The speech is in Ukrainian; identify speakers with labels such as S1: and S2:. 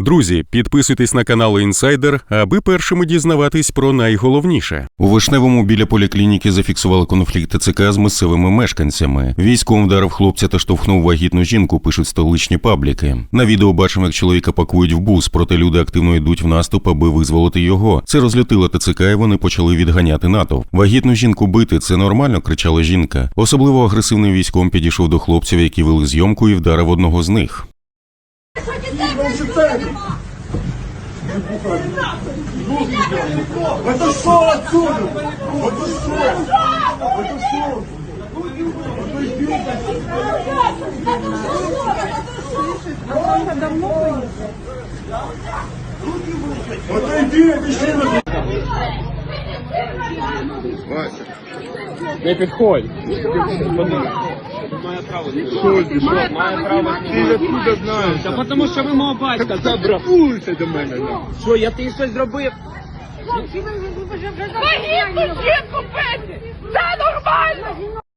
S1: Друзі, підписуйтесь на канал Інсайдер, аби першими дізнаватись про найголовніше. У вишневому біля поліклініки зафіксували конфлікт ТЦК з місцевими мешканцями. Військовим вдарив хлопця та штовхнув вагітну жінку, пишуть столичні пабліки. На відео бачимо, як чоловіка пакують в бус, проте люди активно йдуть в наступ, аби визволити його. Це розлютило ТЦК, і вони почали відганяти натовп. Вагітну жінку бити це нормально, кричала жінка. Особливо агресивний військовим підійшов до хлопців, які вели зйомку, і вдарив одного з них. цепь!
S2: Это шо отсюда? Это шо? Это шо? Это иди! Это иди, обещай!
S3: Вася, не подходь. Підходь.
S2: Что здесь?
S3: Має право
S2: Ти откуда знаєш?
S3: Та тому що ви мого батька забрав.
S2: Забрахуйся до мене.
S3: Що, я тобі щось зробив?
S4: Вагітну жінку